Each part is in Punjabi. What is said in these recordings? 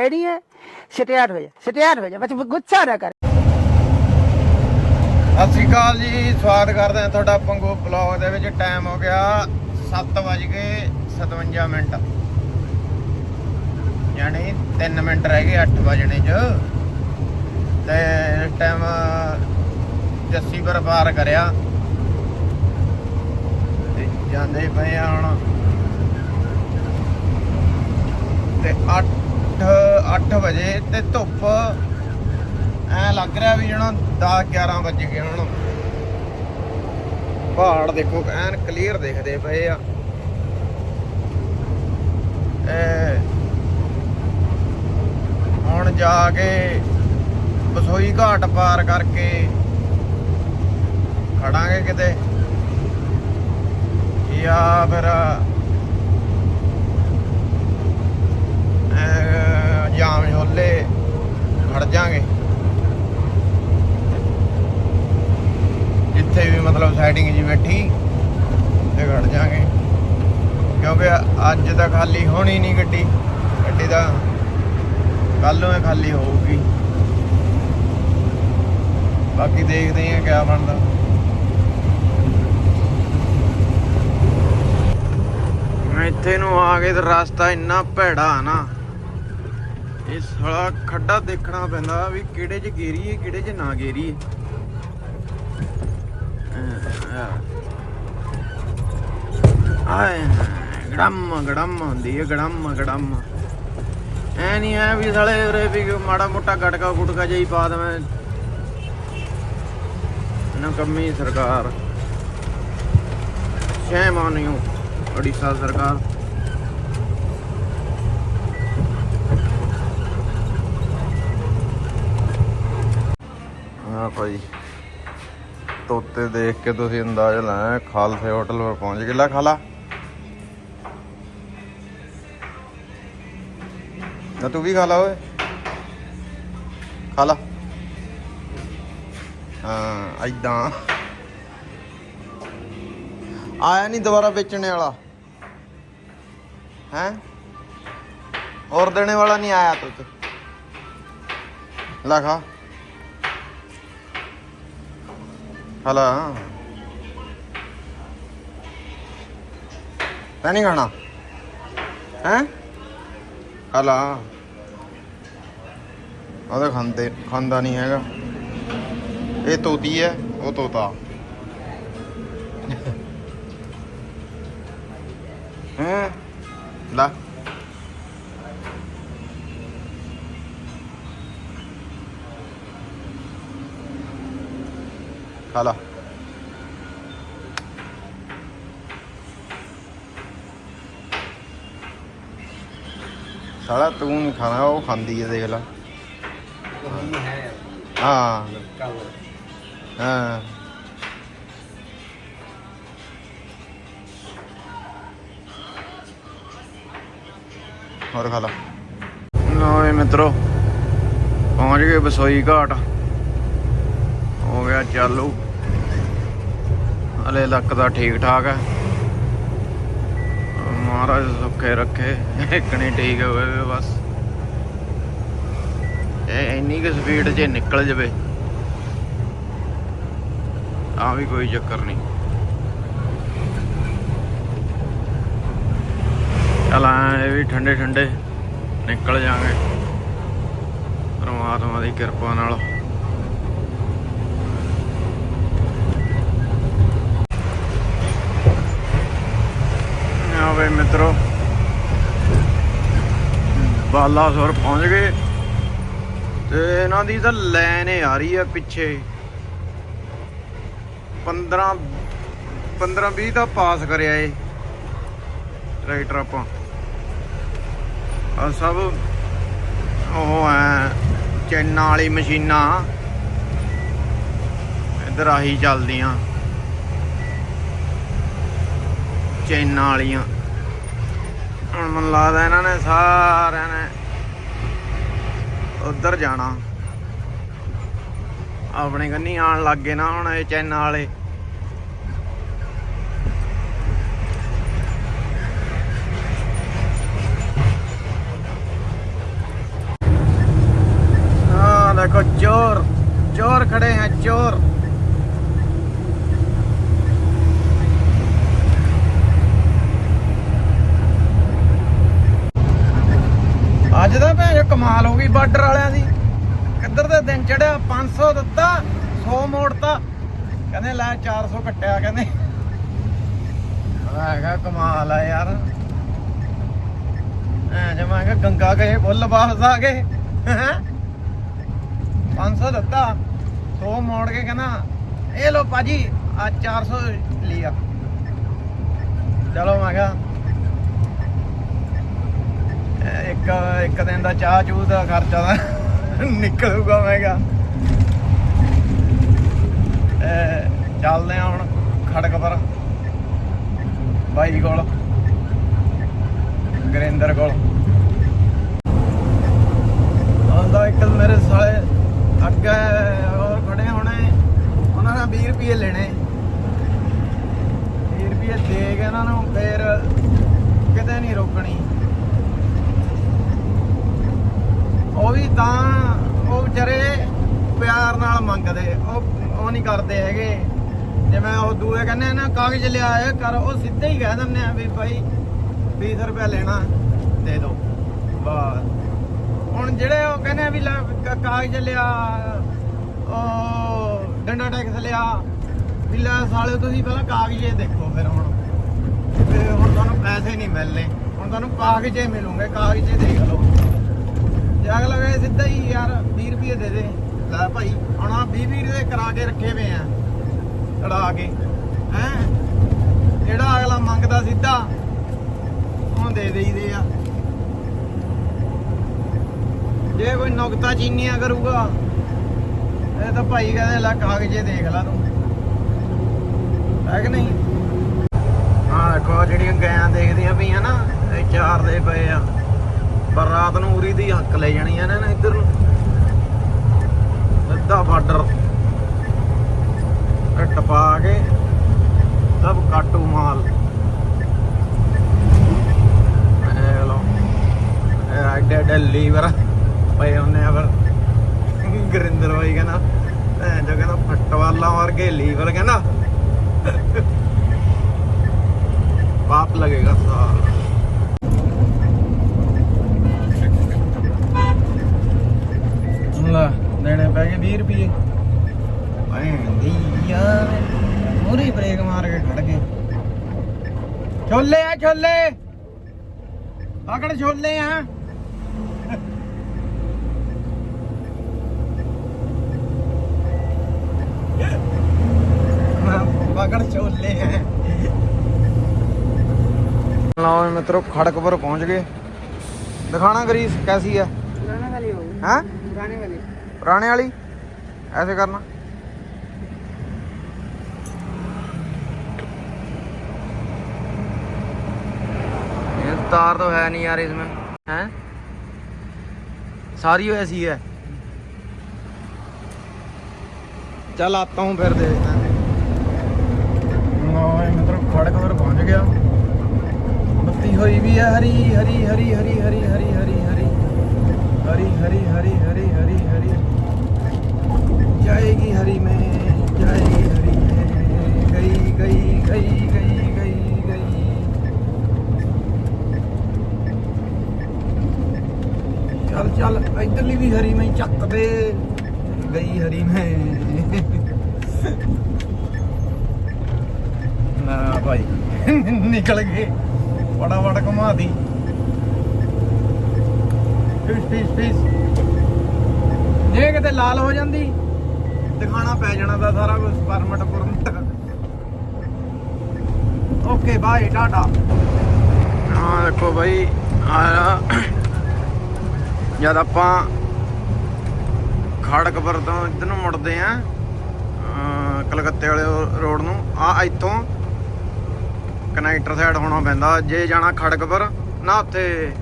ਰੈਡੀ ਹੈ? ਸਟਾਰਟ ਹੋ ਜਾ ਸਟਾਰਟ ਹੋ ਜਾ ਬਸ ਗੁੱਸਾ ਨਾ ਕਰ। ਸਤਿ ਸ਼੍ਰੀ ਅਕਾਲ ਜੀ, ਸਵਾਗਤ ਕਰਦੇ ਹਾਂ ਤੁਹਾਡਾ ਪੰਗੂ ਬਲੌਗ ਦੇ ਵਿੱਚ। ਟਾਈਮ ਹੋ ਗਿਆ 7:57 ਮਿੰਟ। ਯਾਨੀ 3 ਮਿੰਟ ਰਹਿ ਗਏ 8 ਵਜਣੇ ਚ। ਤੇ ਟਾਈਮ ਜੱਸੀ ਪਰ ਕਰਿਆ। ਤੇ ਜਾਂਦੇ ਪਏ ਹੁਣ। ਤੇ 8 8 ਵਜੇ ਤੇ ਧੁੱਪ ਐ ਲੱਗ ਰਿਹਾ ਵੀ ਜਣਾ 10 11 ਵੱਜ ਗਏ ਹੁਣ। ਪਹਾੜ ਦੇਖੋ, ਐਨ ਕਲੀਅਰ ਦਿਖਦੇ ਪਏ ਆ। ਐ, ਹੁਣ ਜਾ ਕੇ ਬਸੋਈ ਘਾਟ ਪਾਰ ਕਰਕੇ ਖੜਾਂਗੇ ਕਿਤੇ। ਜਾਂ ਫਿਰ ਐ ਜਾਮ ਛੋਲੇ ਖੜ ਜਾਾਂਗੇ। ਜਿੱਥੇ ਵੀ ਮਤਲਬ ਸਾਈਡਿੰਗ ਜੀ ਬੈਠੀ ਤੇ ਖੜ ਜਾਾਂਗੇ। ਕਿਉਂਕਿ ਅੱਜ ਤਾਂ ਖਾਲੀ ਹੋਣੀ ਨਹੀਂ ਗੱਡੀ। ਗੱਡੀ ਦਾ ਕੱਲ ਨੂੰ ਖਾਲੀ ਹੋਊਗੀ। ਬਾਕੀ ਦੇਖਦੇ ਹਾਂ ਕਿਆ ਬਣਦਾ। ਮੈਂ ਇੱਥੇ ਨੂੰ ਆ ਕੇ ਤੇ ਰਸਤਾ ਇੰਨਾ ਭੈੜਾ ਨਾ। ਇਹ ਸਾਲਾ ਖੱਡਾ ਦੇਖਣਾ ਪੈਂਦਾ ਵੀ ਕਿਹੜੇ 'ਚ ਗੇਰੀਏ ਕਿਹੜੇ 'ਚ ਨਾ ਗੇਰੀਏ ਆਏ, ਗੜਮ ਗੜਮ ਹੁੰਦੀ ਹੈ ਗੜਮ ਗੜਮ। ਐ ਨਹੀਂ ਐ ਵੀ ਸਾਲੇ ਉਰੇ ਵੀ ਮਾੜਾ ਮੋਟਾ ਗਟਕਾ ਗੁਟਕਾ ਜਿਹਾ ਪਾ ਦਵੇਂ। ਨਾ ਕੰਮੀ ਸਰਕਾਰ। ਸ਼ੈਮ ਆਨ ਯੂ ਉੜੀਸਾ ਸਰਕਾਰ। ਹਾਂ ਤੋਤੇ ਦੇਖ ਕੇ ਤੁਸੀਂ ਅੰਦਾਜ਼ ਲਾਇਆ, ਖਾਲਸੇ ਹੋਟਲ ਪਰ ਪਹੁੰਚ ਗਏ। ਲੈ ਖਾਲਾ। ਨਾ ਤੂੰ ਵੀ ਖਾ ਲਾ ਓਏ। ਖਾ ਲਾ ਹਾਂ ਐਦਾਂ ਆਇਆ ਨਹੀਂ ਦੁਬਾਰਾ ਵੇਚਣੇ ਵਾਲਾ। ਹੈ? ਹੋਰ ਦੇਣੇ ਵਾਲਾ ਨਹੀਂ ਆਇਆ ਤੂੰ। ਲੈ ਖਾ। ਹਲਾ ਤਾਂ ਨਹੀਂ ਖਾਣਾ ਹੈ ਹਲਾ ਉਹਦਾ ਖਾਂਦੇ ਖਾਂਦਾ ਨਹੀਂ ਹੈਗਾ ਇਹ ਤੋਤੀ ਹੈ ਉਹ ਤੋਤਾ ਖਾ ਲਾ। ਸਾਲਾ ਤੂੰ ਨਹੀਂ ਖਾਣਾ, ਉਹ ਖਾਂਦੀ ਹੈ ਦੇਖ ਲੈ। ਹਾਂ। ਹਾਂ। ਹੋਰ ਖਾ ਲਾ। ਲਓ ਮਿੱਤਰੋ, ਪਹੁੰਚ ਗਏ ਬਸੋਈ ਘਾਟ। ਹੋ ਗਿਆ, ਚਾਲੂ। ਹਲੇ ਲੱਕ ਦਾ ਠੀਕ ਠਾਕ ਹੈ ਮਹਾਰਾਜ ਸੁੱਖੇ ਰੱਖੇ ਇਕਣੇ ਠੀਕ ਹੋਵੇ ਬਸ। ਇਹ ਇੰਨੀ ਕਿ ਸਪੀਡ 'ਚ ਨਿਕਲ ਜਵੇ ਆ ਵੀ ਕੋਈ ਚੱਕਰ ਨਹੀਂ। ਚਲ ਇਹ ਵੀ ਠੰਡੇ ਠੰਡੇ ਨਿਕਲ ਜਾਾਂਗੇ ਪਰਮਾਤਮਾ ਦੀ ਕਿਰਪਾ ਨਾਲ। ਆਵੇ ਮਿੱਤਰੋ। ਬਾਲਾਸੁਰ ਪਹੁੰਚ ਗਏ। ਤੇ ਇਹਨਾਂ ਦੀ ਤਾਂ ਲਾਈਨ ਆ ਰਹੀ ਆ ਪਿੱਛੇ। 15 15 20 ਦਾ ਪਾਸ ਕਰਿਆ ਏ ਟਰੈਕਟਰ ਆਪਾਂ। ਆ ਸਭ ਉਹ ਐ, ਚੈਨਾਂ ਵਾਲੀ ਮਸ਼ੀਨਾਂ। ਇਧਰ ਆਹੀ ਚੱਲਦੀਆਂ। ਚੈਨਾਂ ਵਾਲੀਆਂ। ਹੁਣ ਮਨ ਲੱਗਦਾ ਇਹਨਾਂ ਨੇ ਸਾਰਿਆਂ ਨੇ ਉੱਧਰ ਜਾਣਾ। ਆਪਣੇ ਕੰਨੀ ਆਣ ਲੱਗੇ ਨਾ ਹੁਣ ਇਹ ਚੈਨ ਵਾਲੇ। ਆ ਦੇਖੋ, ਚੋਰ ਚੋਰ ਖੜੇ ਹਨ ਚੋਰ। ਅੱਜ ਦਾ ਭੈਣ ਕਮਾਲ ਹੋ ਗਈ ਬਾਰਡਰ ਵਾਲਿਆਂ ਦੀ। ਕਿੱਧਰ ਦੇ ਦਿਨ ਚੜਿਆ? 500 ਦਿੱਤਾ 100 ਮੋੜਤਾ। ਕਹਿੰਦੇ, ਲੈ 400 ਕੱਟਿਆ, ਕਹਿੰਦੇ। ਮੈਂ ਕਿਹਾ ਕਮਾਲ ਆ ਯਾਰ। ਐ ਜਮਾ ਗੰਗਾ ਗਏ, ਫੁੱਲ ਵਾਪਸ ਆ ਗਏ। ਹੈਂ 500 ਦਿੱਤਾ 100 ਮੋੜ ਕੇ ਕਹਿੰਦਾ, ਇਹ ਲੋ ਭਾਜੀ ਆ 400 ਲਿਆ। ਚਲੋ ਮੈਂ ਕਿਹਾ ਇੱਕ ਇੱਕ ਦਿਨ ਦਾ ਚਾਹ ਚੂਹ ਦਾ ਖਰਚਾ ਤਾਂ ਨਿਕਲੂਗਾ ਮੈਂ ਕਿਹਾ ਚੱਲਦੇ ਆ ਹੁਣ ਖੜਕ ਪਰ, ਬਾਈ ਕੋਲ ਗਰਿੰਦਰ ਕੋਲ। ਆਉਂਦਾ ਇੱਕ ਮੇਰੇ ਸਾਲੇ, ਅੱਗੇ ਹੋਰ ਖੜੇ ਹੋਣੇ, ਉਹਨਾਂ ਨੇ 20 ਰੁਪਏ ਲੈਣੇ। 20 ਰੁਪਏ ਦੇ ਕੇ ਇਹਨਾਂ ਨੂੰ ਫੇਰ ਕਿਤੇ ਨਹੀਂ ਰੋਕਣੀ। ਉਹ ਵੀ ਤਾਂ ਉਹ ਵਿਚਾਰੇ ਪਿਆਰ ਨਾਲ ਮੰਗਦੇ, ਉਹ ਉਹ ਨਹੀਂ ਕਰਦੇ ਹੈਗੇ। ਜਿਵੇਂ ਉਹ ਦੂਏ ਕਹਿੰਦੇ ਨਾ, ਕਾਗਜ਼ ਲਿਆਏ ਕਰ। ਉਹ ਸਿੱਧੇ ਹੀ ਕਹਿ ਦਿੰਦੇ ਆ ਵੀ ਭਾਈ 20 ਰੁਪਏ ਲੈਣਾ, ਦੇ ਦਿਓ ਬਸ। ਹੁਣ ਜਿਹੜੇ ਉਹ ਕਹਿੰਦੇ ਆ ਵੀ ਲੈ ਕਾਗਜ਼ ਲਿਆ, ਉਹ ਡੰਡਾ ਟੈਕਸ ਲਿਆ, ਵੀ ਲੈ ਸਾਲੇ ਤੁਸੀਂ ਪਹਿਲਾਂ ਕਾਗਜ਼ ਦੇਖੋ ਫਿਰ ਹੁਣ। ਤੇ ਹੁਣ ਤੁਹਾਨੂੰ ਪੈਸੇ ਨਹੀਂ ਮਿਲਨੇ ਹੁਣ ਤੁਹਾਨੂੰ ਕਾਗਜ਼ੇ ਹੀ ਮਿਲੂਗੇ, ਕਾਗਜ਼ ਦੇਖ ਲਓ। ਜੇ ਅਗਲਾ ਕਹੇ ਸਿੱਧਾ ਹੀ ਯਾਰ 20 ਰੁਪਏ ਦੇ ਦੇ। ਲੈ ਭਾਈ, ਹੁਣ ਆ 20 20 ਦੇ ਕਰਾ ਕੇ ਰੱਖੇ ਵੇ ਆ। ਅੜਾ ਕੇ। ਹੈ? ਜਿਹੜਾ ਅਗਲਾ ਮੰਗਦਾ ਸਿੱਧਾ, ਉਹ ਦੇ ਦੇਈਦੇ ਆ। ਜੇ ਕੋਈ ਨੁਕਤਾ ਚੀਨੀਆਂ ਕਰੂਗਾ, ਇਹ ਤਾਂ ਭਾਈ ਕਹਿੰਦੇ, ਲੈ ਕਾਗਜ਼ੇ ਦੇਖ ਲਾ ਤੂੰ। ਹੈ ਕਿ ਨਹੀਂ? ਹਾਂ ਦੇਖੋ ਜਿਹੜੀਆਂ ਗਾਂ ਦੇਖਦੀਆਂ ਪਈਆਂ ਨਾ, ਇਹ ਚਾਰ ਦੇ ਪਏ ਆ। ਪਰ ਰਾਤ ਨੂੰ ਉਰੀ ਦੀ ਹੱਕ ਲੈ ਜਾਣੀਆਂ ਨੇ ਇੱਧਰ ਨੂੰ। ਸਿੱਧਾ ਬਾਰਡਰ ਟਪਾ ਕੇ ਸਭ ਕਾਟੂ ਮਾਲ ਇਹ ਐਡੇ ਐਡੇ ਲੀਵਰ ਪਏ ਹੁੰਨੇ ਆ ਫਿਰ। ਗਰਿੰਦਰ ਬਾਈ ਕਹਿੰਦਾ, ਭੈਣ ਜੋ ਕਹਿੰਦਾ, ਫਟਵਾਲਾਂ ਵਰਗੇ ਲੀਵਰ ਕਹਿੰਦਾ। ਪਾਪ ਲੱਗੇਗਾ ਸਾਲ। ਦੇਣੇ ਪੈ ਗਏ 20 ਰੁਪਏ ਭੈਂਦੀ ਯਾਰ ਮੂਰੀ ਬ੍ਰੇਕ ਮਾਰ ਕੇ ਖੜ ਗਏ। पकड़ छोले हैं मित्रों खड़क पर पहुँच गए दिखाना ग्रीस कैसी है वाली वाली पुराने वाली ऐसे करना तार तो है नहीं यार इसमें हैं सारी ऐसी है चल आता हूँ फिर देखते हैं मतलब खड़क पर पहुँच गया बत्ती हुई भी है हरी हरी हरी हरी हरी हरी हरी हरी हरी हरी हरी हरी हरी हरी जाएगी हरी में जाएगी हरी में गई गई गई गई गई गई चल चल इधरली भी हरी में चक दे गई हरी में ना भाई निकल गए फटाफट घुमा दी ਫਿਸ ਫਿਸ ਫਿਸ ਜੇ ਕਿਤੇ ਲਾਲ ਹੋ ਜਾਂਦੀ ਦਿਖਾਣਾ ਪੈ ਜਾਣਾ ਦਾ ਸਾਰਾ ਕੁਝ ਪਰਮਟ ਪਰਮਟ ਓਕੇ ਬਾਏ ਟਾਟਾ ਹਾਂ, ਦੇਖੋ ਬਾਈ ਆ ਜਦ ਆਪਾਂ ਖੜਕਪੁਰ ਤੋਂ ਇੱਧਰ ਨੂੰ ਮੁੜਦੇ ਆ ਕਲਕੱਤੇ ਵਾਲੇ ਰੋਡ ਨੂੰ ਆ ਇੱਥੋਂ ਕਨੈਕਟਰ ਸਾਈਡ ਹੋਣਾ ਪੈਂਦਾ। ਜੇ ਜਾਣਾ ਖੜਕਪੁਰ, ਨਾ ਉੱਥੇ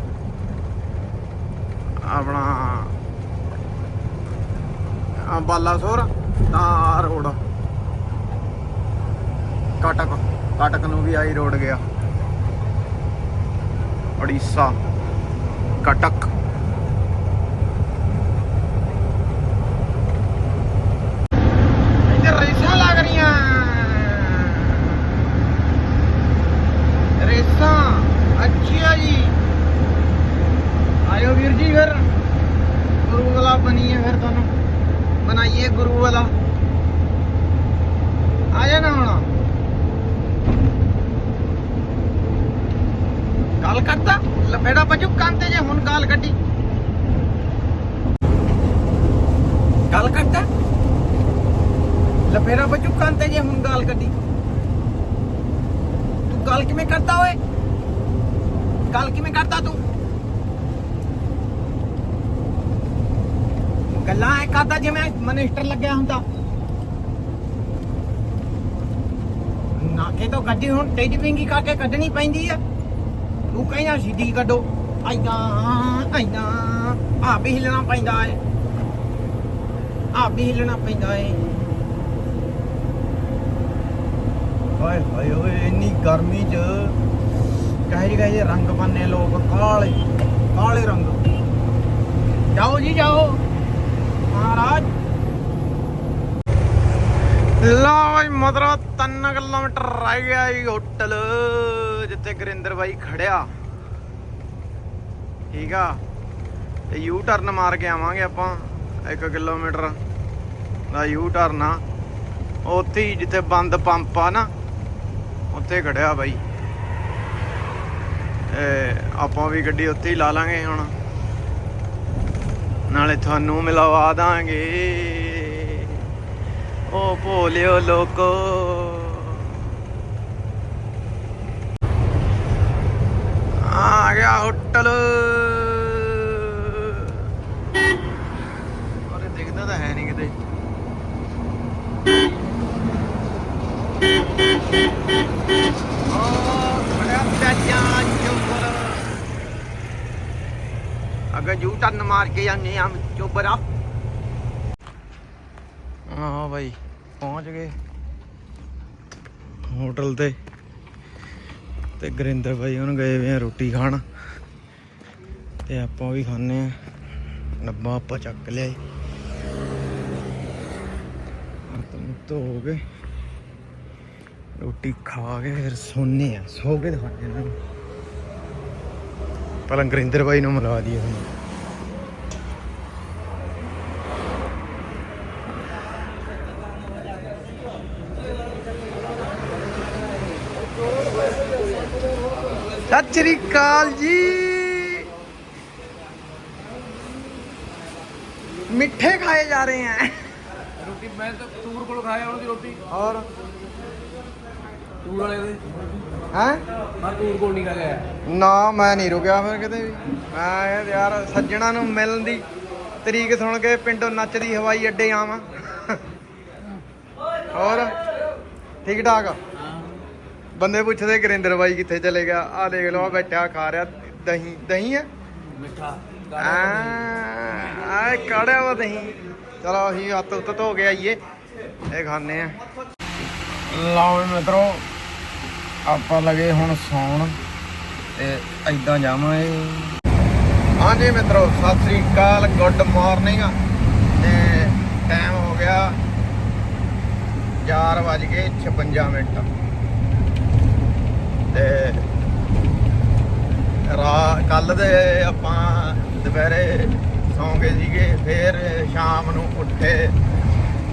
ਆਪਣਾ ਆ ਬਾਲਾਸੋਰ। ਤਾਂ ਆਹ ਰੋਡ। ਕਟਕ ਕਟਕ ਨੂੰ ਵੀ ਆਈ ਰੋਡ ਗਿਆ। ਉੜੀਸਾ ਕਟਕ ਲਪੇੜਾ ਬੱਜੂ ਕੰਨ ਤੇ ਜੇ ਹੁਣ ਗਾਲ ਕੱਢੀ ਗੱਲ ਕੱਢਦਾ ਲਪੇੜਾ ਬੱਜੂ ਕੰਨ ਤੇ ਜੇ ਹੁਣ ਗਾਲ ਕੱਢੀ ਤੂੰ ਗੱਲ ਕਿਵੇਂ ਕਰਦਾ ਓਏ ਗੱਲ ਕਿਵੇਂ ਕਰਦਾ ਤੂੰ ਗੱਲਾਂ ਐ ਕਰਦਾ ਜਿਵੇਂ ਮਨਿਸਟਰ ਲੱਗਿਆ ਹੁੰਦਾ। ਨਾਕੇ ਤੋਂ ਗੱਡੀ ਹੁਣ ਤੇਜ ਵਿੰਗੀ ਕਰਕੇ ਕੱਢਣੀ ਪੈਂਦੀ ਆ। ਤੂੰ ਕਹਿੰਦਾ ਸਿੱਧੀ ਕੱਢੋ। ਆਈਦਾ ਆਈਦਾ ਆ ਵੀ ਹਿਲਣਾ ਪੈਂਦਾ ਏ। ਆ ਵੀ ਹਿਲਣਾ ਪੈਂਦਾ ਏ। ਓਏ ਹੋਏ ਓਏ ਇੰਨੀ ਗਰਮੀ ਚ ਕਹੇ ਕਹੇ ਰੰਗ ਬੰਨੇ ਲੋਕ, ਕਾਲੇ ਕਾਲੇ ਰੰਗ। ਜਾਓ ਜੀ, ਜਾਓ। ਮਹਾਰਾਜ। ਲਓ ਬਈ ਮਦਰਾ 3 ਕਿਲੋਮੀਟਰ ਰਹਿ ਗਿਆ ਜੀ ਹੋਟਲ, ਜਿੱਥੇ ਗੁਰਿੰਦਰ ਬਾਈ ਖੜਿਆ। ਠੀਕ ਆ? ਤੇ ਯੂ ਟਰਨ ਮਾਰ ਕੇ ਆਵਾਂਗੇ ਆਪਾਂ 1 ਕਿਲੋਮੀਟਰ ਦਾ ਯੂ ਟਰਨ ਆ। ਉੱਥੇ ਜਿੱਥੇ ਬੰਦ ਪੰਪ ਆ ਨਾ, ਉੱਥੇ ਖੜਿਆ ਬਾਈ। ਤੇ ਆਪਾਂ ਵੀ ਗੱਡੀ ਉੱਥੇ ਹੀ ਲਾ ਲਾਂਗੇ ਹੁਣ। ਨਾਲੇ ਤੁਹਾਨੂੰ ਮਿਲਵਾ ਦਾਂਗੇ। ਓ ਭੋਲਿਓ ਲੋਕੋ। ਆ ਗਿਆ ਹੋਟਲ। ਅਰੇ ਦਿਖਦਾ ਤਾਂ ਹੈ ਨਹੀਂ ਕਿਤੇ। ਓ ਅਗਰ ਜੂ ਟਰਨ ਮਾਰ ਕੇ ਜਾਂਦੇ ਆ ਚੋਬਰਾ। ਹਾਂ ਭਾਈ ਪਹੁੰਚ ਗਏ। ਹੋਟਲ ਤੇ। ਤੇ ਗੁਰਿੰਦਰ ਭਾਈ ਹੁਣ ਗਏ ਵੇ ਰੋਟੀ ਖਾਣ। ਤੇ ਆਪਾਂ ਵੀ ਖਾਣੇ ਆ। ਡੱਬਾ ਆਪਾਂ ਚੱਕ ਲਿਆ ਤੁਮ ਧੋ ਗਏ ਰੋਟੀ ਖਾ ਕੇ ਫਿਰ ਸੋਨੇ ਆ। ਸੋ ਕੇ ਦਿਖਾਣੇ ਇਹਨਾਂ ਨੂੰ। ਪਹਿਲਾਂ ਗਰਿੰਦਰ ਬਾਈ ਨੂੰ ਮਿਲਾ ਦਈਏ। ਹੁਣ ਸਤਿ ਸ੍ਰੀ ਅਕਾਲ ਜੀ। ਮਿੱਠੇ ਖਾਏ ਜਾ ਰਹੇ ਹੈ ਰੋਟੀ ਮੈਂ ਤਾਂ ਟੂਰ ਕੋਲ ਖਾਇਆ ਉਹਨਾਂ ਦੀ ਰੋਟੀ। ਔਰ ਟੂਰ ਵਾਲੇ ਦੇ। ਹੈ? ਮੈਂ ਟੂਰ ਕੋਲ ਨਹੀਂ ਖਾਇਆ। ਨਾ ਮੈਂ ਨਹੀਂ ਰੁਕਿਆ ਫਿਰ ਕਿਤੇ ਵੀ। ਮੈਂ ਕਿਹਾ ਯਾਰ ਸੱਜਣਾ ਨੂੰ ਮਿਲਣ ਦੀ ਤਰੀਕ ਸੁਣ ਕੇ ਪਿੰਡੋਂ ਨੱਚਦੀ ਹਵਾਈ ਅੱਡੇ ਆਵਾਂ। ਹੋਰ? ਠੀਕ ਠਾਕ ਬੰਦੇ ਪੁੱਛਦੇ ਗੁਰਿੰਦਰ ਬਾਈ ਕਿੱਥੇ ਚਲੇ ਗਿਆ? ਆ ਦੇਖ ਲਓ ਆ ਬੈਠਾ ਖਾ ਰਿਹਾ। ਦਹੀਂ ਦਹੀਂ ਆ ਮਿੱਠਾ। ਆ ਕਾੜਿਆ ਵਾ ਦਹੀਂ। ਚਲੋ ਅਸੀਂ ਹੱਥ ਉੱਤ ਧੋ ਕੇ ਆਈਏ। ਇਹ ਖਾਣੇ ਆ। ਲਓ ਮਿੱਤਰੋ ਆਪਾਂ ਲਗੇ ਹੁਣ ਸੌਣ ਤੇ ਐਦਾਂ ਜਾਵਾਂਗੇ। ਹਾਂਜੀ ਮਿੱਤਰੋ ਸਤਿ ਸ੍ਰੀ ਅਕਾਲ ਗੁੱਡ ਮਾਰਨਿੰਗ ਤੇ ਟਾਈਮ ਹੋ ਗਿਆ 4 ਵੱਜ ਕੇ 56 ਮਿੰਟ। ਤੇ ਰਾ ਕੱਲ ਦੇ ਆਪਾਂ ਦੁਪਹਿਰੇ ਸੌਂ ਗਏ ਸੀਗੇ, ਫਿਰ ਸ਼ਾਮ ਨੂੰ ਉੱਠੇ,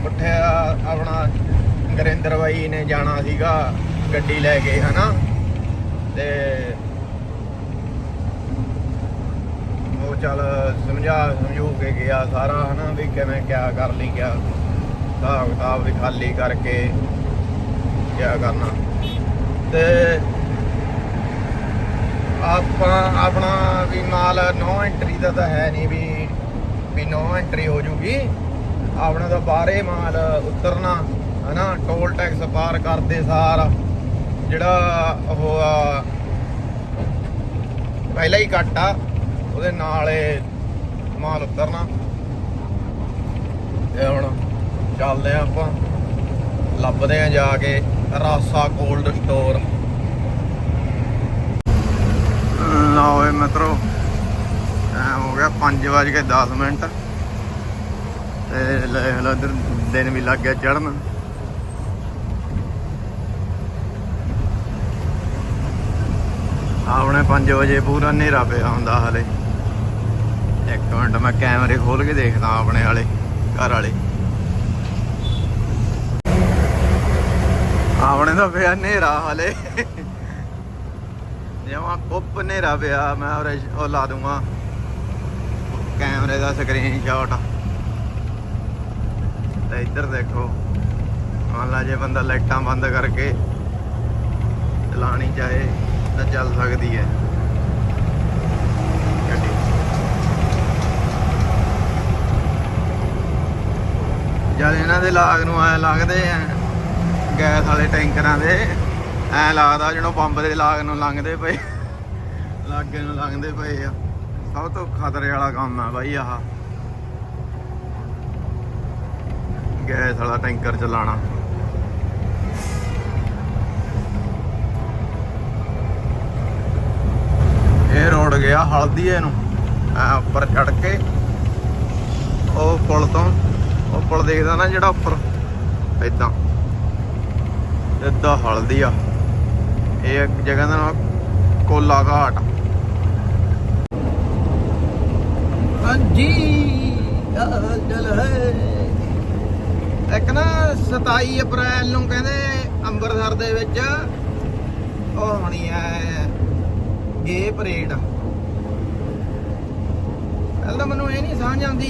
ਉੱਠਿਆ ਆਪਣਾ ਨਰਿੰਦਰ ਬਾਈ ਨੇ ਜਾਣਾ ਸੀਗਾ ਗੱਡੀ ਲੈ ਕੇ, ਹਨਾ? ਤੇ ਉਹ ਚੱਲ ਸਮਝਾ ਸਮਝੂ ਕੇ ਗਿਆ ਸਾਰਾ, ਹਨਾ, ਵੀ ਕਿਵੇਂ ਕਿਆ ਕਰ ਲਈ ਕਿਆ ਹਿਸਾਬ ਕਿਤਾਬ ਵੀ ਖਾਲੀ ਕਰਕੇ ਕਿਆ ਕਰਨਾ। ਤੇ ਆਪਾਂ ਆਪਣਾ ਵੀ ਮਾਲ ਨੋ ਐਂਟਰੀ ਦਾ ਤਾਂ ਹੈ ਨਹੀਂ ਵੀ ਵੀ ਨੋ ਐਂਟਰੀ ਹੋ ਜੂਗੀ। ਆਪਣਾ ਤਾਂ ਬਾਹਰੇ ਮਾਲ ਉਤਰਨਾ, ਹਨਾ ਟੋਲ ਟੈਕਸ ਪਾਰ ਕਰਦੇ ਸਾਰ। ਜਿਹੜਾ ਉਹ ਆ, ਪਹਿਲਾਂ ਹੀ ਕੱਟ ਆ, ਉਹਦੇ ਨਾਲ ਇਹ ਮਾਲ ਉਤਰਨਾ। ਤੇ ਹੁਣ ਚੱਲਦੇ ਆ ਆਪਾਂ। ਲੱਭਦੇ ਆ ਜਾ ਕੇ ਰਾਸਾ ਕੋਲਡ ਸਟੋਰ ਲਓ ਏ ਮਿੱਤਰੋ। ਹੋ ਗਿਆ 5 ਕੇ 10 ਮਿੰਟ। ਤੇ ਲੈ ਲਓ ਇੱਧਰ ਦਿਨ ਵੀ ਲੱਗ ਗਿਆ ਚੜਨ ਆਪਣੇ 5 ਵਜੇ ਪੂਰਾ ਹਨੇਰਾ ਪਿਆ ਹੁੰਦਾ ਹਲੇ। ਇੱਕ ਮਿੰਟ ਮੈਂ ਕੈਮਰੇ ਖੋਲ ਕੇ ਦੇਖਦਾ ਆਪਣੇ ਵਾਲੇ, ਘਰ ਵਾਲੇ। ਆਪਣੇ ਤਾਂ ਪਿਆ ਹਨੇਰਾ ਹਲੇ। ਜਿਵੇਂ ਕੁੱਪ ਹਨੇਰਾ ਪਿਆ, ਮੈਂ ਉਰੇ ਉਹ ਲਾ ਦੂੰਗਾ। ਕੈਮਰੇ ਦਾ ਸਕਰੀਨ ਸ਼ਾਟ ਤੇ ਇੱਧਰ ਦੇਖੋ, ਮੰਨ ਲਾ ਜੇ ਬੰਦਾ ਲਾਈਟਾਂ ਬੰਦ ਕਰਕੇ ਚਲਾਣੀ ਚਾਹੇ, ਤਾਂ ਚੱਲ ਸਕਦੀ ਹੈ। ਜਦ ਇਹਨਾਂ ਦੇ ਲਾਗ ਨੂੰ ਆਇਆ ਲੱਗਦੇ ਆ, ਗੈਸ ਵਾਲੇ ਟੈਂਕਰਾਂ ਦੇ ਐ ਲੱਗਦਾ ਜਿਹਨੂੰ ਬੰਬ ਦੇ ਲਾਗ ਨੂੰ ਲੰਘਦੇ ਪਏ। ਲਾਗੇ ਨੂੰ ਲੰਘਦੇ ਪਏ ਆ। ਸਭ ਤੋਂ ਖਤਰੇ ਵਾਲਾ ਕੰਮ ਆ ਬਾਈ ਆਹ। ਗੈਸ ਵਾਲਾ ਟੈਂਕਰ ਚਲਾਣਾ ਇਹ ਰੋਡ ਗਿਆ ਹਲਦੀ ਇਹਨੂੰ। ਐ ਉੱਪਰ ਚੜ ਕੇ। ਉਹ ਪੁਲ ਤੋਂ, ਉਹ ਪੁਲ ਦੇਖਦਾ ਨਾ ਜਿਹੜਾ ਉੱਪਰ। ਇਦਾਂ ਇਦਾਂ ਹਲਦੀ ਆ। ਇਹ ਇੱਕ ਜਗ੍ਹਾ ਦਾ ਨਾਮ ਕੋਲਾ ਘਾਟ। ਹਾਂਜੀ ਚਲ ਹੈ। ਇੱਕ ਨਾ 27 ਅਪ੍ਰੈਲ ਨੂੰ ਕਹਿੰਦੇ ਅੰਮ੍ਰਿਤਸਰ ਦੇ ਵਿੱਚ ਉਹ ਹੋਣੀ ਹੈ ਗੇ ਪਰੇਡ। ਤਾਂ ਮੈਨੂੰ ਇਹ ਨਹੀਂ ਸਮਝ ਆਉਂਦੀ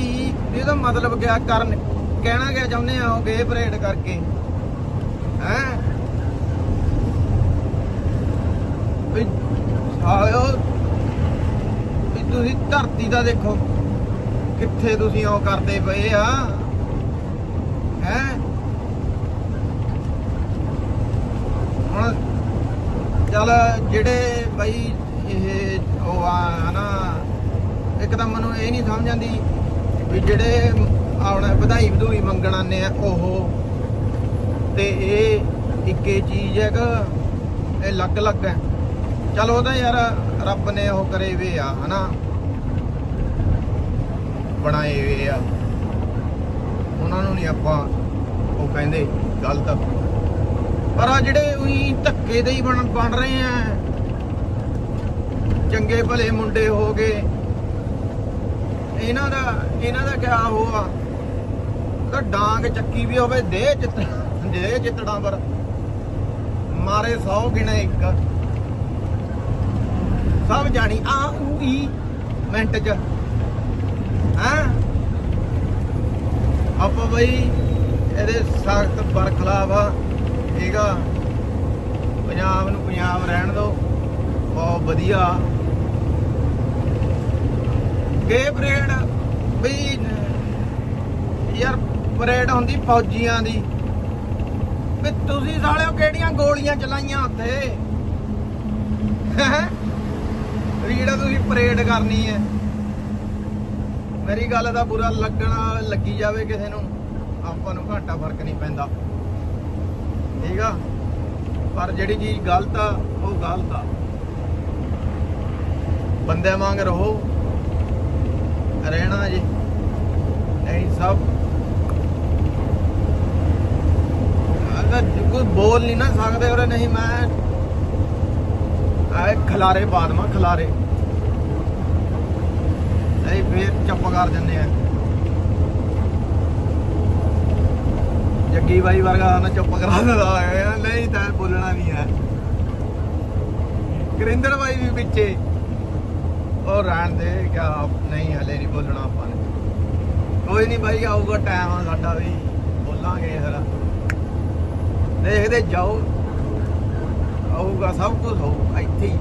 ਇਹਦਾ ਮਤਲਬ ਕਿਆ ਕਰਨ ਕਹਿਣਾ ਕਿਆ ਚਾਹੁੰਦੇ ਆ ਉਹ ਗੇ ਪਰੇਡ ਕਰਕੇ? ਹੈ ਵੀ ਆਇਓ। ਵੀ ਤੁਸੀਂ ਧਰਤੀ ਦਾ ਦੇਖੋ। ਕਿੱਥੇ ਤੁਸੀਂ ਉਹ ਕਰਦੇ ਪਏ ਆ? ਹੈ? ਹੁਣ ਚੱਲ ਜਿਹੜੇ ਬਈ ਇਹ ਉਹ ਆ ਨਾ ਇੱਕ ਤਾਂ ਮੈਨੂੰ ਇਹ ਨਹੀਂ ਸਮਝ ਆਉਂਦੀ ਵੀ ਜਿਹੜੇ ਆਉਣਾ ਵਧਾਈ ਵਧੂਈ ਮੰਗਣ ਆਨੇ ਆ, ਉਹ ਤੇ ਇਹ ਇੱਕੇ ਚੀਜ਼ ਹੈਗਾ ਇਹ ਅਲੱਗ ਅਲੱਗ ਹੈ। ਚਲ ਉਹਦਾ ਯਾਰ ਰੱਬ ਨੇ ਉਹ ਕਰੇ ਵੇ ਆ, ਹਨਾ? ਬਣਾਏ ਵੇ ਆ। ਉਹਨਾਂ ਨੂੰ ਨਹੀਂ ਆਪਾਂ ਉਹ ਕਹਿੰਦੇ ਗਲਤ। ਪਰ ਆ ਜਿਹੜੇ ਉਹੀ ਧੱਕੇ ਦੇ ਹੀ ਬਣ ਬਣ ਰਹੇ ਆ। ਚੰਗੇ ਭਲੇ ਮੁੰਡੇ ਹੋ ਗਏ। ਇਹਨਾਂ ਦਾ ਇਹਨਾਂ ਦਾ ਕਿਆ ਹੋਆ ਤਾਂ ਡਾਂਗ ਚੱਕੀ ਵੀ ਹੋਵੇ ਦੇ ਚਿੱਤ ਦੇ ਚਿੱਤੜਾਂ ਪਰ। ਮਾਰੇ 100 ਗਿਣੇ ਇੱਕ। ਸਭ ਜਾਣੀ, ਆ ਉਹੀ ਮਿੰਟ ਚ। ਹਾਂ? ਆਪਾਂ ਬਈ ਇਹਦੇ ਸਖਤ ਬਰਖਲਾਫ ਆ, ਠੀਕ ਆ? ਪੰਜਾਬ ਨੂੰ ਪੰਜਾਬ ਰਹਿਣ ਦਿਓ ਬਹੁਤ ਵਧੀਆ। ਗੇ ਪਰੇਡ, ਬਈ, ਯਾਰ, ਪਰੇਡ ਹੁੰਦੀ ਫੌਜੀਆਂ ਦੀ। ਵੀ ਤੁਸੀਂ ਸਾਲਿਓ ਕਿਹੜੀਆਂ ਗੋਲੀਆਂ ਚਲਾਈਆਂ ਉੱਥੇ? ਹੈਂ? ਵੀ ਜਿਹੜਾ ਤੁਸੀਂ ਪਰੇਡ ਕਰਨੀ ਹੈ। ਮੇਰੀ ਗੱਲ ਦਾ ਬੁਰਾ ਲੱਗਣਾ ਲੱਗੀ ਜਾਵੇ ਕਿਸੇ ਨੂੰ, ਆਪਾਂ ਨੂੰ ਘਾਟਾ ਫ਼ਰਕ ਨਹੀਂ ਪੈਂਦਾ। ਠੀਕ ਆ? ਪਰ ਜਿਹੜੀ ਚੀਜ਼ ਗਲਤ ਆ, ਉਹ ਗਲਤ ਆ। ਬੰਦੇ ਵਾਂਗ ਰਹੋ, ਰਹਿਣਾ ਜੀ। ਨਹੀਂ ਸਭ। ਅਗਰ ਕੋਈ ਬੋਲ ਨਹੀਂ ਨਾ ਸਕਦੇ ਔਰ ਨਹੀਂ ਮੈਂ ਆਏ ਖਲਾਰੇ ਬਾਦਮਾ ਖਲਾਰੇ। ਨਹੀਂ, ਫੇਰ ਚੁੱਪ ਕਰ ਜੰਨੇ ਆ। ਜੱਗੀ ਬਾਈ ਵਰਗਾ ਨਾ ਚੁੱਪ ਕਰਾ ਦਿੰਦਾ ਹੈ ਨਹੀਂ ਤਾਂ ਬੋਲਣਾ ਨਹੀਂ ਹੈ। ਕਰਿੰਦਰ ਬਾਈ ਵੀ ਪਿੱਛੇ। ਉਹ ਰਹਿਣ ਦੇ, ਕਿਆ ਨਹੀਂ, ਹਲੇ ਨਹੀਂ ਬੋਲਣਾ ਆਪਾਂ ਨੇ। ਕੋਈ ਨਹੀਂ ਬਾਈ, ਆਊਗਾ ਟਾਈਮ ਸਾਡਾ ਵੀ। ਬੋਲਾਂਗੇ ਫਿਰ। ਦੇਖਦੇ ਜਾਓ। ਆਊਗਾ, ਸਭ ਕੁਝ ਹੋਊ ਇੱਥੇ ਹੀ।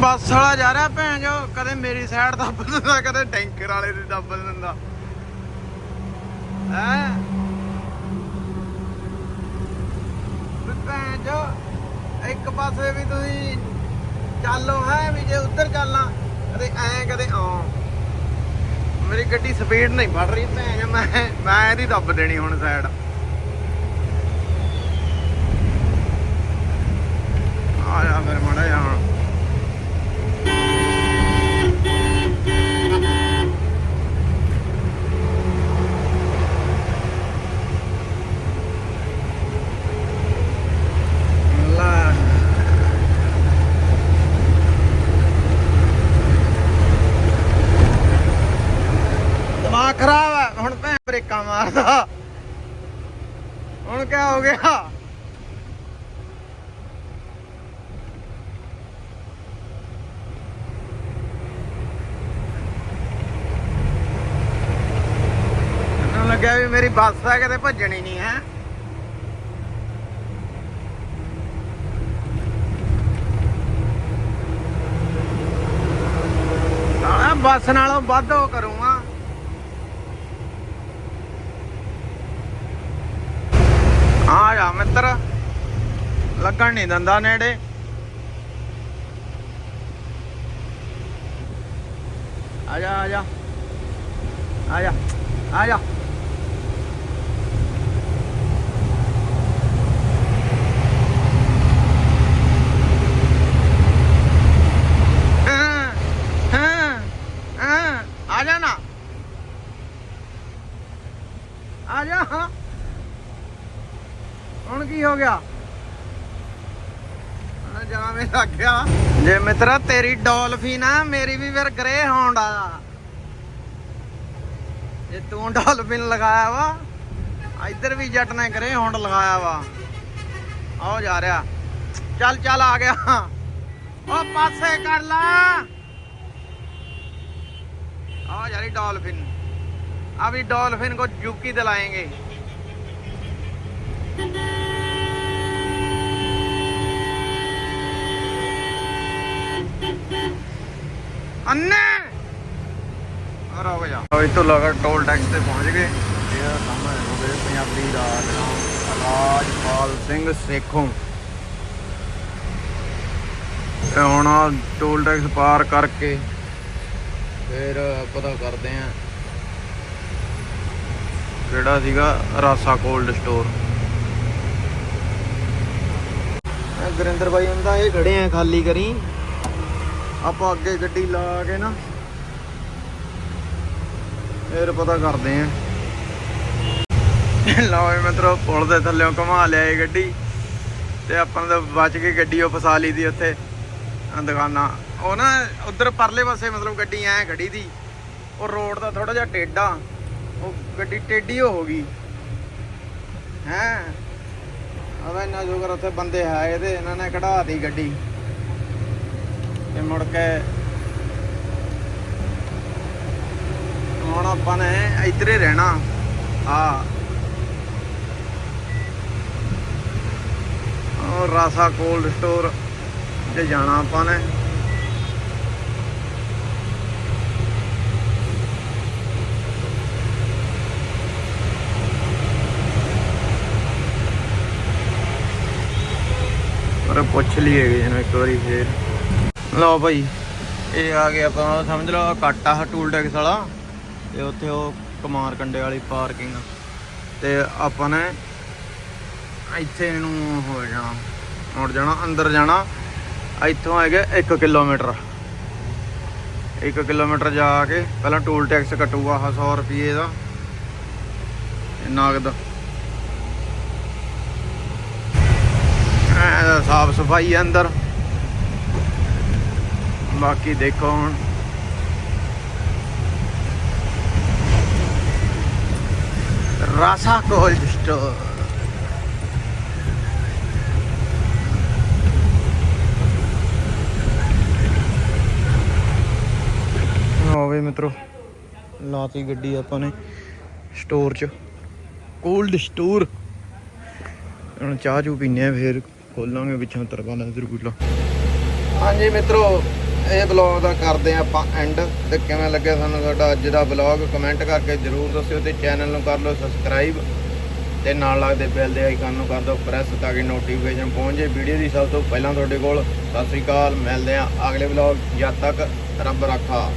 ਬੱਸ ਵਾਲਾ ਜਾ ਰਿਹਾ ਭੈਣ ਜੋ ਕਦੇ ਮੇਰੀ ਸਾਈਡ ਦੱਬ ਦਿੰਦਾ, ਕਦੇ ਟੈਂਕਰ ਵਾਲੇ ਦੀ ਦੱਬ ਦਿੰਦਾ। ਹੈ? ਭੈਣ ਜੋ ਇੱਕ ਪਾਸੇ ਵੀ ਤੁਸੀਂ ਚੱਲੋ ਹੈ ਵੀ ਜੇ ਉੱਧਰ ਚੱਲਾਂ ਕਦੇ ਐ, ਕਦੇ ਆ ਮੇਰੀ ਗੱਡੀ ਸਪੀਡ ਨਹੀਂ ਫੜ ਰਹੀ ਭੈਣ ਮੈਂ ਮੈਂ ਇਹਦੀ ਦੱਬ ਦੇਣੀ ਹੁਣ ਸਾਈਡ ਆ ਫਿਰ ਮੜਾ ਜਾ ਹੁਣ। ਦਿਮਾਗ ਖਰਾਬ ਆ। ਹੁਣ ਭੈਣ ਬ੍ਰੇਕਾਂ ਮਾਰਦਾ। ਹੁਣ ਕਿਆ ਹੋ ਗਿਆ? ਬੱਸ ਆ, ਕਿਤੇ ਭੱਜਣੀ ਨਹੀਂ ਹੈ। ਸਾਲਾ ਬੱਸ ਨਾਲੋਂ ਵੱਧ ਉਹ ਕਰੂੰਗਾ। ਆ ਜਾ ਮਿੱਤਰ, ਲੱਗਣ ਨਹੀਂ ਦਿੰਦਾ ਨੇੜੇ। ਆ ਜਾ ਆ ਜਾ। ਆ ਜਾ ਆ ਜਾ। ਜੇ ਮਿੱਤਰਾ ਤੇਰੀ ਡੋਲਫਿਨ ਆ ਮੇਰੀ ਵੀ ਫਿਰ ਗ੍ਰੇ ਹੌਂਡ ਆ ਜੇ ਤੂੰ ਡੋਲਫਿਨ ਲਗਾਇਆ ਵਾ ਇੱਧਰ ਵੀ ਜੱਟ ਨੇ ਗ੍ਰੇ ਹੌਂਡ ਲਗਾਇਆ ਵਾ ਆਓ ਜਾ ਰਿਹਾ ਚੱਲ ਚੱਲ ਆ ਗਿਆ ਉਹ ਪਾਸੇ ਕਰ ਲਾ आओ यारी डॉल्फिन अभी डॉल्फिन को जुकी दिलाएंगे ਅੰਨੇ। ਔਰ ਹੋ ਗਿਆ। ਉਹ ਇਤੋਂ ਲਗਾ ਟੋਲ ਟੈਕਸ ਤੇ ਪਹੁੰਚ ਗਏ। ਇਹ ਕੰਮ ਹੈ ਹੋ ਗਏ ਪੰਜਾਬੀ ਦਾ ਨਾਮ ਰਾਜਪਾਲ ਸਿੰਘ ਸੇਖੋਂ। ਤੇ ਹੁਣ ਟੋਲ ਟੈਕਸ ਪਾਰ ਕਰਕੇ ਫਿਰ ਪਤਾ ਕਰਦੇ ਆ ਕਿਹੜਾ ਸੀਗਾ ਰਾਸਾ ਕੋਲਡ ਸਟੋਰ ਗੁਰਿੰਦਰ ਬਾਈ ਹੁੰਦਾ ਇਹ ਖੜੇ ਆ ਖਾਲੀ ਕਰੀ। ਆਪਾਂ ਅੱਗੇ ਗੱਡੀ ਲਾ ਕੇ ਨਾ ਫੇਰ ਪਤਾ ਕਰਦੇ ਆ। ਲਓ ਵੀ ਮਿੱਤਰੋ, ਪੁਲ ਦੇ ਥੱਲੇੋਂ ਘੁਮਾ ਲਿਆ ਇਹ ਗੱਡੀ ਤੇ ਆਪਾਂ ਨੂੰ ਤਾਂ ਬਚ ਕੇ ਗੱਡੀ ਉਹ ਫਸਾ ਲਈ ਦੀ ਉੱਥੇ ਦੁਕਾਨਾਂ। ਉਹ ਨਾ ਉਧਰ ਪਰਲੇ ਪਾਸੇ ਮਤਲਬ ਗੱਡੀ ਐ ਖੜੀ ਦੀ, ਉਹ ਰੋਡ ਦਾ ਥੋੜਾ ਜਿਹਾ ਟੇਡਾ ਉਹ ਗੱਡੀ ਟੇਡੀ ਹੋ ਗਈ। ਹੈ? ਅਵੇ ਇੰਨਾ ਜੋਗਰ ਉੱਥੇ ਬੰਦੇ ਹੈ ਇਹਦੇ, ਇਹਨਾਂ ਨੇ ਕਢਾ ਦੀ ਗੱਡੀ। ਤੇ ਮੁੜ ਕੇ ਹੁਣ ਆਪਾਂ ਨੇ ਇੱਧਰ ਹੀ ਰਹਿਣਾ। ਆ ਉਹ ਰਾਸਾ ਕੋਲਡ ਸਟੋਰ ਤੇ ਜਾਣਾ ਆਪਾਂ ਨੇ। ਪਰ ਪੁੱਛ ਲਈਏ ਇਹਨੂੰ ਇੱਕ ਵਾਰੀ ਫੇਰ। ਲਓ ਭਾਈ, ਇਹ ਆ ਗਿਆ ਆਪਾਂ, ਸਮਝ ਲਓ, ਕਾਟਾ ਟੂਲ ਟੈਕਸ ਵਾਲਾ ਤੇ ਉੱਥੇ ਉਹ ਕਮਾਰ ਕੰਡੇ ਵਾਲੀ ਪਾਰਕਿੰਗ ਤੇ ਆਪਾਂ ਨੇ ਇੱਥੇ ਨੂੰ ਹੋ ਜਾਣਾ, ਮੁੜ ਜਾਣਾ, ਅੰਦਰ ਜਾਣਾ। ਇੱਥੋਂ ਹੈਗਾ 1 ਕਿਲੋਮੀਟਰ। 1 ਕਿਲੋਮੀਟਰ ਜਾ ਕੇ ਪਹਿਲਾਂ ਟੂਲ ਟੈਕਸ ਕੱਟੂਗਾ ਆਹ 100 ਰੁਪਏ ਦਾ ਇਹ ਨਗਦ। ਸਾਫ਼ ਸਫ਼ਾਈ ਹੈ ਅੰਦਰ। ਬਾਕੀ ਦੇਖੋ ਹੁਣ। ਰਾਸਾ ਕੋਲਡ ਸਟੋਰ ਹੋਵੇ ਮਿੱਤਰੋ, ਲਾਤੀ ਗੱਡੀ ਆਪਾਂ ਨੇ ਸਟੋਰ 'ਚ। ਕੋਲਡ ਸਟੋਰ ਹੁਣ ਚਾਹ ਚੂ ਪੀਨੇ ਆ, ਫੇਰ ਖੋਲਾਂਗੇ, ਪਿੱਛੋਂ ਤਰਪਾਲਾਂ ਤਰਪੂਲਾ ਹਾਂਜੀ ਮਿੱਤਰੋ ਇਹ ਬਲੌਗ ਦਾ ਕਰਦੇ ਆ ਆਪਾਂ ਐਂਡ ਤੇ ਕਿਵੇਂ ਲੱਗਿਆ ਸਾਨੂੰ ਸਾਡਾ ਅੱਜ ਦਾ ਬਲੌਗ ਕਮੈਂਟ ਕਰਕੇ ਜਰੂਰ ਦੱਸਿਓ ਤੇ ਚੈਨਲ ਨੂੰ ਕਰ ਲਓ ਸਬਸਕ੍ਰਾਈਬ ਤੇ ਨਾਲ ਲੱਗਦੇ ਬੈਲ ਦੇ ਆਈਕਨ ਨੂੰ ਕਰ ਦਿਓ ਪ੍ਰੈਸ ਤਾਂ ਕਿ ਨੋਟੀਫਿਕੇਸ਼ਨ ਪਹੁੰਚ ਜੇ ਵੀਡੀਓ ਦੀ ਸਭ ਤੋਂ ਪਹਿਲਾਂ ਤੁਹਾਡੇ ਕੋਲ। ਸਤਿ ਸ੍ਰੀ ਅਕਾਲ, ਮਿਲਦੇ ਆ ਅਗਲੇ ਬਲੌਗ ਜਦ ਤੱਕ ਰੱਬ ਰੱਖਾ।